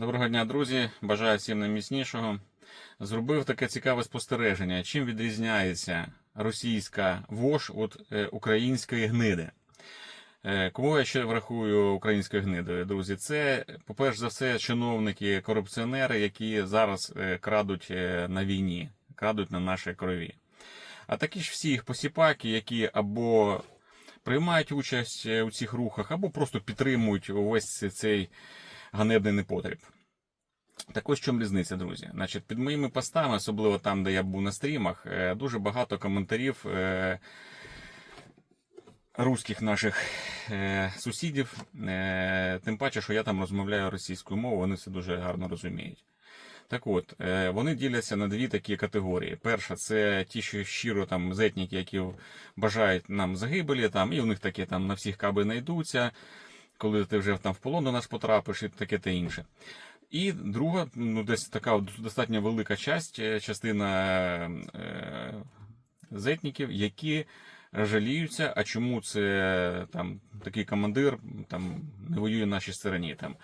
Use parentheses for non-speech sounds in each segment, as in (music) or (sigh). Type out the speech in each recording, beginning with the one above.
Доброго дня, друзі! Бажаю всім найміцнішого. Зробив таке цікаве спостереження. Чим відрізняється російська вож від е, української гниди? Е, Кого я ще врахую українською гнидою, друзі? Це, по-перше за все, чиновники, корупціонери, які зараз е, крадуть на війні, крадуть на нашій крові. А такі ж всі їх посіпаки, які або приймають участь у цих рухах, або просто підтримують увесь цей ганебний непотріб. Так ось чому різниця, друзі. Значить, під моїми постами, особливо там, де я був на стрімах, е, дуже багато коментарів е, руських наших е, сусідів. Тим паче, що я там розмовляю російською мовою, вони це дуже гарно розуміють. Так от, вони діляться на дві такі категорії. Перша це ті, що щиро там зетніки, які бажають нам загибелі, там, і в них таке там на всіх каби знайдуться, коли ти вже там в полон до нас потрапиш, і таке те інше. І друга, ну десь така достатньо велика часть, е, частина е, зетників, які жаліються, а чому це там такий командир там не воює на нашій стороні. Там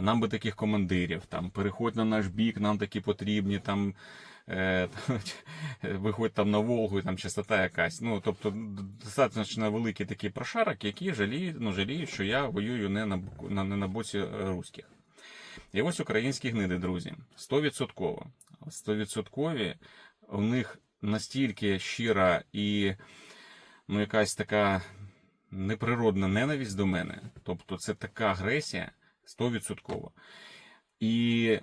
нам би таких командирів, там переходь на наш бік, нам такі потрібні, там е, (laughs) виходь там на Волгу, там частота якась. Ну тобто достатньо великий такий прошарок, які жаліють, ну, жаліють, що я воюю не на, на, не на боці е, руських. І ось українські гниди, друзі, 100%. 100% у них настільки щира і ну, якась така неприродна ненависть до мене. Тобто це така агресія 100%. І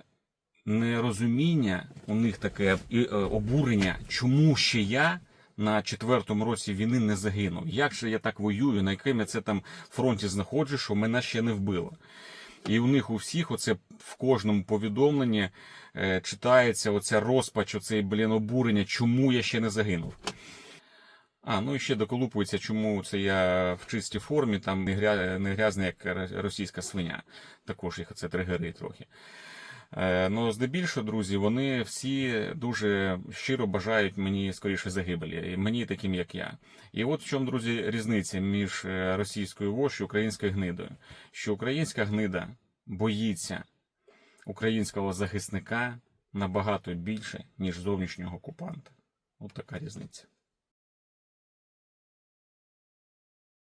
нерозуміння у них таке і е, обурення, чому ще я. На четвертому році війни не загинув. Як же я так воюю, на якому я це там фронті знаходжу, що мене ще не вбило? І у них у всіх, оце в кожному повідомленні е, читається оця розпач, оцей блін обурення, чому я ще не загинув. А, ну і ще доколупується, чому це я в чистій формі, там не, гря... не грязний, як російська свиня. Також їх це тригери трохи. Е, ну, здебільшого, друзі, вони всі дуже щиро бажають мені скоріше загибелі, мені таким, як я. І от в чому, друзі, різниця між е, російською вож і українською гнидою. Що українська гнида боїться українського захисника набагато більше, ніж зовнішнього окупанта. От така різниця.